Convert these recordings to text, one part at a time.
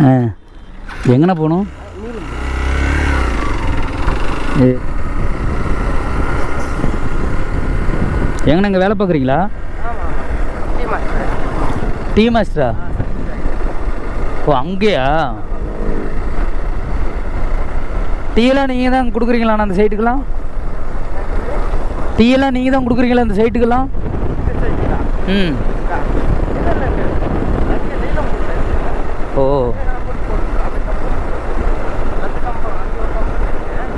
ஆ. எங்கண்ணா போகணும்? எங்கண்ணா இங்கே வேலை பார்க்குறீங்களா? டீ மாஸ்டரா ஓ அங்கேயா? டீயெல்லாம் நீங்கள் தான் கொடுக்குறீங்களாண்ணா அந்த சைட்டுக்கெல்லாம் டீயெல்லாம் நீங்கள் தான் கொடுக்குறீங்களா அந்த சைட்டுக்கெல்லாம் ம். ஓ.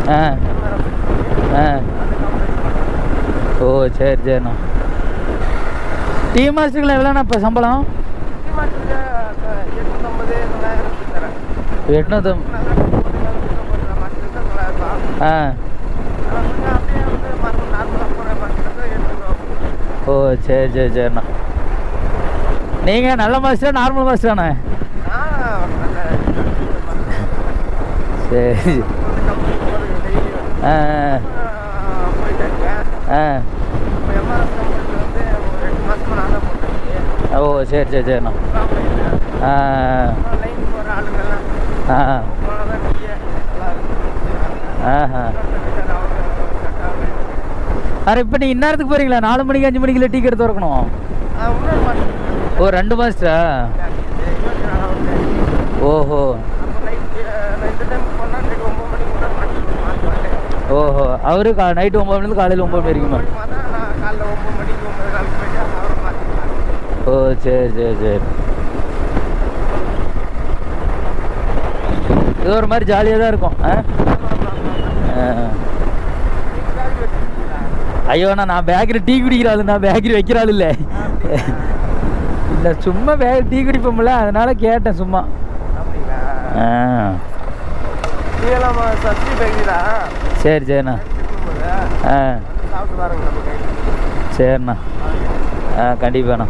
ஆ. ஆ. ஓ சரி சரிண்ணா. டீ மாஸ்டருக்குலாம் எவ்வளோண்ணா இப்போ சம்பளம்? எட்நூத்தம். ஆ. ஓ சரி சரி சரிண்ணா. நீங்கள் நல்ல மாஸ்டரா நார்மல் மாஸ்டராண்ணே சரி ஆ ஆ. ஆ. ஓ சரி சரி சரிண்ணா. ஆ ஆ. ஆஹா. அரை இப்போ நீ இந்நேரத்துக்கு போகிறீங்களா நாலு மணிக்கு அஞ்சு மணிக்குள்ள டீ கடை திறக்கணும். ஓ ரெண்டு மாஸ்டரா ஓஹோ. ஓஹோ. அவரு நைட்டு ஒம்பது மணிலேருந்து காலையில் ஒம்பது மணி வரைக்குமா ஓ சரி சரி சரி. இது ஒரு மாதிரி ஜாலியாக தான் இருக்கும் ஆ. ஆ. ஐயோ நான் பேக்கரி டீ குடிக்கிற ஆளு நான் பேக்கரி வைக்கிற ஆள் இல்லை. இல்லை சும்மா பே டீ குடிப்போம்ல அதனால கேட்டேன் சும்மா. சரி சரிண்ணா. ஆ. சரிண்ணா. ஆ கண்டிப்பாண்ணா.